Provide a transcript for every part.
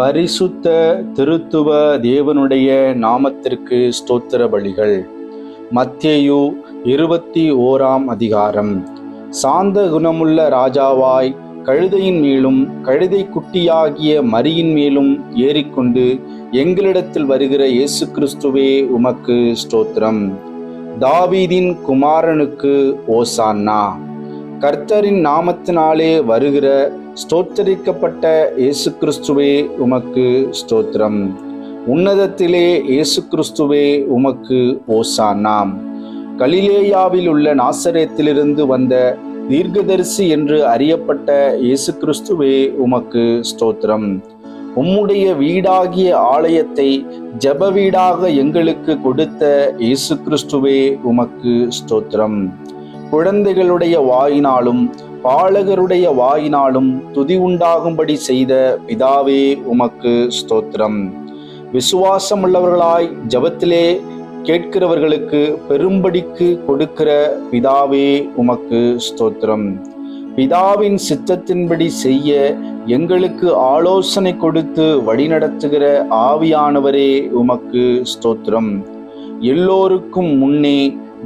பரிசுத்த திருத்துவ தேவனுடைய நாமத்திற்கு ஸ்தோத்திர பலிகள். மத்தியு இருபத்தி ஓராம் அதிகாரம். சாந்த குணமுள்ள ராஜாவாய் கழுதையின் மேலும் கழுதை குட்டியாகிய மரியின் மேலும் ஏறிக்கொண்டு எங்களிடத்தில் வருகிற இயேசு கிறிஸ்துவே உமக்கு ஸ்தோத்திரம். தாவீதின் குமாரனுக்கு ஓசான்னா. கர்த்தரின் நாமத்தினாலே வருகிற ஸ்தோத்தரிக்கப்பட்ட இயேசு கிறிஸ்துவே உமக்கு ஸ்தோத்திரம். உன்னதத்திலே இயேசு கிறிஸ்துவே உமக்கு ஓசானாம் கலிலேயாவில் உள்ள நாசரேத்திலிருந்து வந்த தீர்க்கதரிசி என்று அறியப்பட்ட இயேசு கிறிஸ்துவே உமக்கு ஸ்தோத்திரம். உம்முடைய வீடாகிய ஆலயத்தை ஜெப வீடாக எங்களுக்கு கொடுத்த இயேசு கிறிஸ்துவே உமக்கு ஸ்தோத்திரம். குழந்தைகளுடைய வாயினாலும் பாலகருடைய வாயினாலும் துதி உண்டாகும்படி செய்த பிதாவே உமக்கு ஸ்தோத்திரம். விசுவாசமுள்ளவர்களாய் ஜபத்திலே கேட்கிறவர்களுக்கு பெரும்படிக்கு கொடுக்கிற பிதாவே உமக்கு ஸ்தோத்திரம். பிதாவின் சித்தத்தின்படி செய்ய எங்களுக்கு ஆலோசனை கொடுத்து வழிநடத்துகிற ஆவியானவரே உமக்கு ஸ்தோத்திரம். எல்லோருக்கும் முன்னே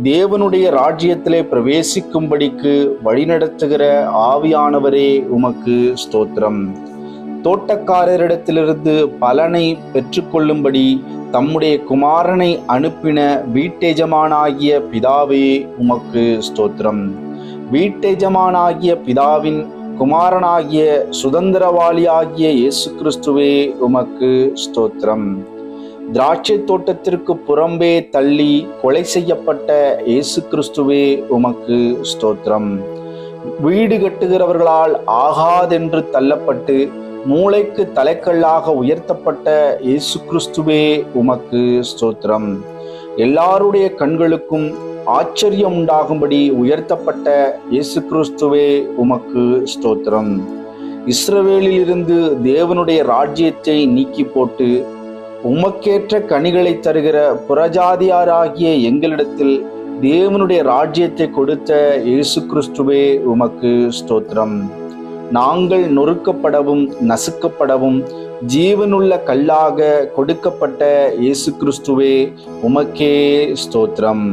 தேவனுடைய ராஜ்யத்திலே பிரவேசிக்கும்படிக்கு வழிநடத்துகிற ஆவியானவரே உமக்கு ஸ்தோத்திரம். தோட்டக்காரரிடத்திலிருந்து பலனை பெற்றுக்கொள்ளும்படி தம்முடைய குமாரனை அனுப்பின வீட்டெஜமானாகிய பிதாவே உமக்கு ஸ்தோத்திரம். வீட்டெஜமானாகிய பிதாவின் குமாரனாகிய சுதந்திரவாளியாகிய இயேசு கிறிஸ்துவே உமக்கு ஸ்தோத்திரம். திராட்சை தோட்டத்திற்கு புறம்பே தள்ளி கொலை செய்யப்பட்ட இயேசு கிறிஸ்துவே உமக்கு ஸ்தோத்திரம். வீடு கட்டுகிறவர்களால் ஆகாதென்று தள்ளப்பட்டு மூளைக்கு தலைக்கல்லாக உயர்த்தப்பட்ட இயேசு கிறிஸ்துவே உமக்கு ஸ்தோத்திரம். எல்லாருடைய கண்களுக்கும் ஆச்சரியம் உண்டாகும்படி உயர்த்தப்பட்ட இயேசு கிறிஸ்துவே உமக்கு ஸ்தோத்திரம். இஸ்ரவேலிலிருந்து தேவனுடைய ராஜ்யத்தை நீக்கி போட்டு உமக்கேற்ற கனிகளை தருகிற புறஜாதியாராகிய எங்களிடத்தில் தேவனுடைய ராஜ்யத்தை கொடுத்த இயேசு கிறிஸ்துவே உமக்கு ஸ்தோத்திரம். நாங்கள் நொறுக்கப்படவும் நசுக்கப்படவும் ஜீவனுள்ள கல்லாக கொடுக்கப்பட்ட இயேசு கிறிஸ்துவே உமக்கே ஸ்தோத்திரம்.